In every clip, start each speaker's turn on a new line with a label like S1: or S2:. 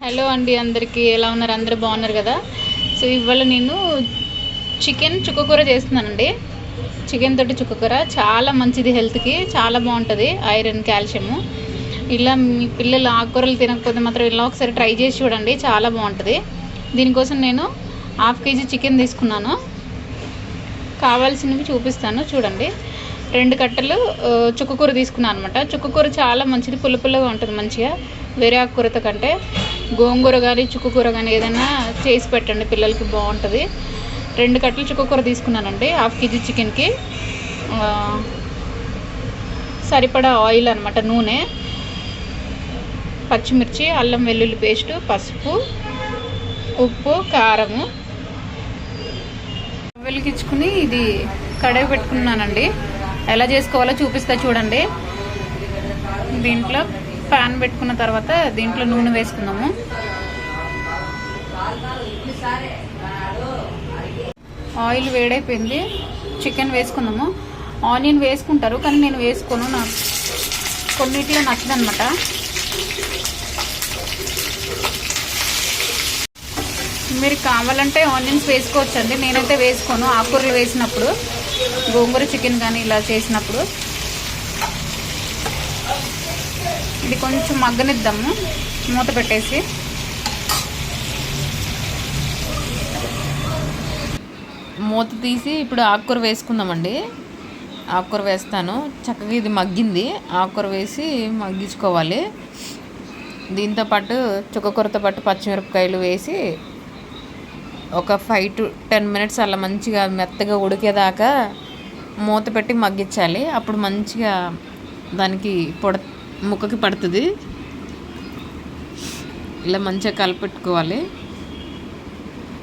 S1: Hello అండి అందరికీ. ఎలా ఉన్నారు? అందరూ బాగున్నారు కదా? సో ఇవాళ నేను చికెన్ చుక్కకూర చేస్తున్నానండి. చికెన్ తోటి చుక్కకూర చాలా మంచిది హెల్త్కి. చాలా బాగుంటుంది. Iron calcium. ఇలా మీ పిల్లలు ఆకుకూరలు తినకపోతే మాత్రం ఇలా ఒకసారి ట్రై చేసి చూడండి. చాలా బాగుంటుంది. దీనికోసం నేను హాఫ్ కేజీ చికెన్ తీసుకున్నాను. కావాల్సినవి చూపిస్తాను. చూడండి. రెండు కట్టలు చుక్కకూర తీసుకున్నాను అనమాట చుక్కకూర చాలా మంచిది. పుల్ల పుల్లగా ఉంటుంది మంచిగా. వేరే ఆకుకూరతో కంటే. గోంగూర కానీ చుక్కకూర కానీ ఏదైనా చేసి పెట్టండి పిల్లలకి బాగుంటుంది. రెండు కట్టలు చుక్కకూర తీసుకున్నానండి హాఫ్ కేజీ చికెన్కి. సరిపడా ఆయిల్ అనమాట నూనె పచ్చిమిర్చి అల్లం వెల్లుల్లి పేస్టు పసుపు ఉప్పు కారము. వెలిగించుకుని ఇది కడాయి పెట్టుకున్నానండి. ఎలా చేసుకోవాలో చూపిస్తా చూడండి. దీంట్లో పాన్ పెట్టుకున్న తర్వాత దీంట్లో నూనె వేసుకుందాము. ఆయిల్ వేడైపోయింది. చికెన్ వేసుకుందాము ఆనియన్ వేసుకుంటారు కానీ నేను వేసుకోను. నాకు కొన్నిట్లో నచ్చదనమాట మీరు కావాలంటే ఆనియన్స్ వేసుకోవచ్చండి. నేనైతే వేసుకోను. ఆకుకూరలు వేసినప్పుడు గోంగూర చికెన్ కానీ ఇలా చేసినప్పుడు. ఇది కొంచెం మగ్గనిద్దాము. మూత పెట్టేసి.
S2: మూత తీసి ఇప్పుడు ఆకుకూర వేసుకుందామండి. ఆకుకూర వేస్తాను. చక్కగా ఇది మగ్గింది. ఆకుకూర వేసి మగ్గించుకోవాలి. దీంతో పాటు చుక్కకూరతో పాటు పచ్చిమిరపకాయలు వేసి ఒక ఫైవ్ టు టెన్ మినిట్స్ అలా మంచిగా మెత్తగా ఉడికేదాకా మూత పెట్టి మగ్గించాలి. అప్పుడు మంచిగా దానికి పొడ ముక్కకి పడుతుంది. ఇలా మంచిగా కలిపెట్టుకోవాలి.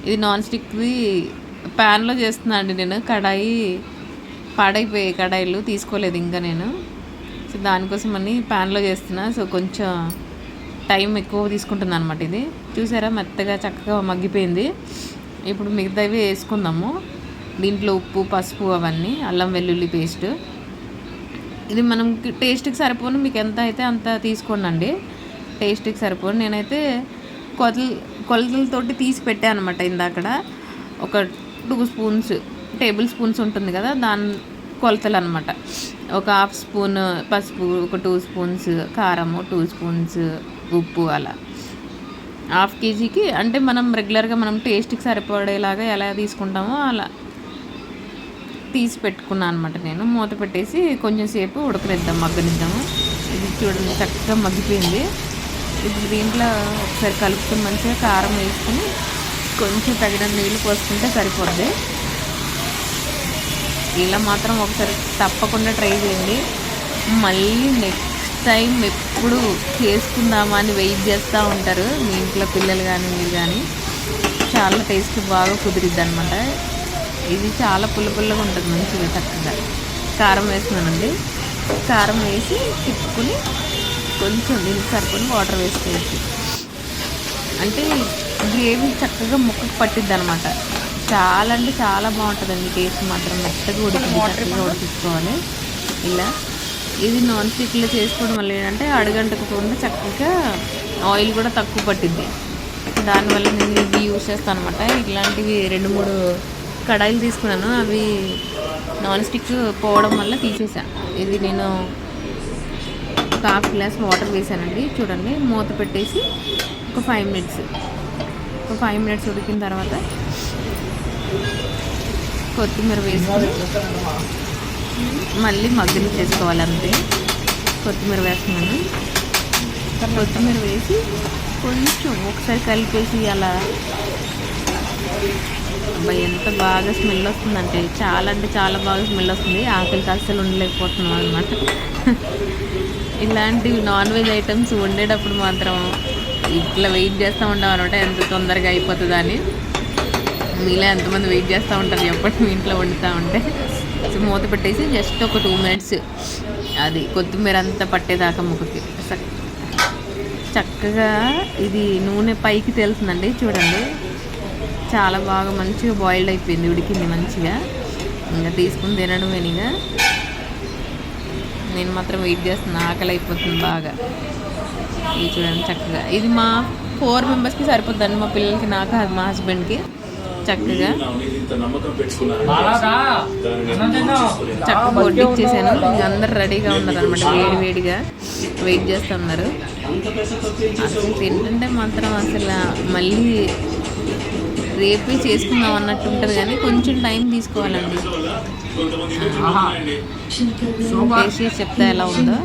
S2: ఇది నాన్ స్టిక్ది ప్యాన్లో చేస్తున్నా అండి నేను. కడాయి పాడైపోయాయి కడాయిలు తీసుకోలేదు ఇంకా నేను. సో దానికోసం అని ప్యాన్లో చేస్తున్నా. సో కొంచెం టైం ఎక్కువ తీసుకుంటుంది అనమాట ఇది. చూసారా మెత్తగా చక్కగా మగ్గిపోయింది. ఇప్పుడు మిగతావి వేసుకుందాము. దీంట్లో ఉప్పు పసుపు అవన్నీ అల్లం వెల్లుల్లి పేస్ట్. ఇది మనం టేస్ట్కి సరిపోను మీకు ఎంత అయితే అంత తీసుకోండి అండి టేస్ట్కి సరిపోను. నేనైతే కొలతలు కొలతలతోటి తీసి పెట్టాను అనమాట ఇందాకడ. ఒక టూ స్పూన్స్ టేబుల్ స్పూన్స్ ఉంటుంది కదా దాని కొలతలు అనమాట ఒక హాఫ్ స్పూన్ పసుపు ఒక టూ స్పూన్స్ కారము టూ స్పూన్స్ ఉప్పు అలా. హాఫ్ కేజీకి అంటే మనం రెగ్యులర్గా మనం టేస్ట్కి సరిపడేలాగా ఎలా తీసుకుంటామో అలా. తీసి పెట్టుకున్నాను అనమాట నేను. మూత పెట్టేసి కొంచెం సేపు ఉడకనిద్దాం మగ్గనిద్దాము. ఇది చూడండి చక్కగా మగ్గిపోయింది. ఇప్పుడు దీంట్లో ఒకసారి కలుపుకొని మంచిగా కారం వేసుకుని కొంచెం తగిన నీళ్ళు పోసుకుంటే సరిపోద్ది. ఇలా మాత్రం ఒకసారి తప్పకుండా ట్రై చేయండి. మళ్ళీ నెక్స్ట్ టైం ఎప్పుడు చేసుకుందామా అని వెయిట్ చేస్తూ ఉంటారు. మీ ఇంట్లో పిల్లలు కానీ మీరు కానీ. చాలా టేస్ట్ బాగా కుదిరిద్ది అనమాట ఇది చాలా పుల్ల పుల్లగా ఉంటుంది మంచిగా చక్కగా. కారం వేస్తున్నానండి. కారం వేసి తిప్పుకుని కొంచెం దీనికి సరిపోని వాటర్ వేసుకోవచ్చు. అంటే గ్రేవీ చక్కగా ముక్కకు పట్టిద్ది అనమాట చాలా అంటే చాలా బాగుంటుందండి టేస్ట్ మాత్రం. మెత్తగా ఉడికింది చక్కగా ఉడికించుకోవాలి. ఇలా. ఇది నాన్ స్టిక్లో చేసుకోవడం వల్ల ఏంటంటే అడుగంటకుండా చక్కగా ఆయిల్ కూడా తక్కువ పట్టిద్ది. దానివల్ల నేను ఇది యూస్ చేస్తాను అనమాట ఇలాంటివి రెండు మూడు కడాయిలు తీసుకున్నాను. అవి నాన్ స్టిక్ పోవడం వల్ల తీసేసాను ఇది నేను ఒక హాఫ్ గ్లాస్ వాటర్ వేసానండి. చూడండి మూత పెట్టేసి ఒక ఫైవ్ మినిట్స్ ఒక ఫైవ్ మినిట్స్ ఉడికిన తర్వాత కొత్తిమీర వేసుకొని మళ్ళీ మగ్గిన చేసుకోవాలి అంతే. కొత్తిమీర వేస్తున్నాను. కొత్తిమీర వేసి కొంచెం ఒకసారి కలిపేసి అలా అబ్బాయి ఎంత బాగా స్మెల్ వస్తుందంటే. చాలా అంటే చాలా బాగా స్మెల్ వస్తుంది. ఆకలికి అస్సలు ఉండలేకపోతున్నాం అనమాట ఇలాంటివి నాన్ వెజ్ ఐటమ్స్ వండేటప్పుడు మాత్రం ఇట్లా వెయిట్ చేస్తూ ఉంటాం అనమాట ఎంత తొందరగా అయిపోతుందని. అని మీలో ఎంతమంది వెయిట్ చేస్తూ ఉంటారు ఎప్పటి మీ ఇంట్లో వండుతూ ఉంటే. సో మూత పెట్టేసి జస్ట్ ఒక టూ మినిట్స్ అది కొత్తిమీర అంతా పట్టేదాకా ముక్కకి. చక్కగా ఇది నూనె పైకి తెలుస్తుందండి చూడండి. చాలా బాగా మంచిగా బాయిల్డ్ అయిపోయింది ఉడికింది మంచిగా. ఇంకా తీసుకుని తినడం ఇక నేను మాత్రం వెయిట్ చేస్తున్నా ఆకలి అయిపోతుంది బాగా. ఇది చూడండి చక్కగా. ఇది మా ఫోర్ మెంబర్స్కి సరిపోద్దండి మా పిల్లలకి నాకు అది మా హస్బెండ్కి చక్కగా. చక్కగా వడ్డిచ్చేసాను ఇంక అందరు రెడీగా ఉన్నారు అనమాట వేడి వేడిగా. వెయిట్ చేస్తున్నారు. అసలు తింటుంటే మాత్రం అసలు మళ్ళీ రేపే చేసుకుందాం అన్నట్టు ఉంటుంది కానీ కొంచెం టైం తీసుకోవాలండి. టేస్ట్ చేసి చెప్తే ఎలా ఉందో.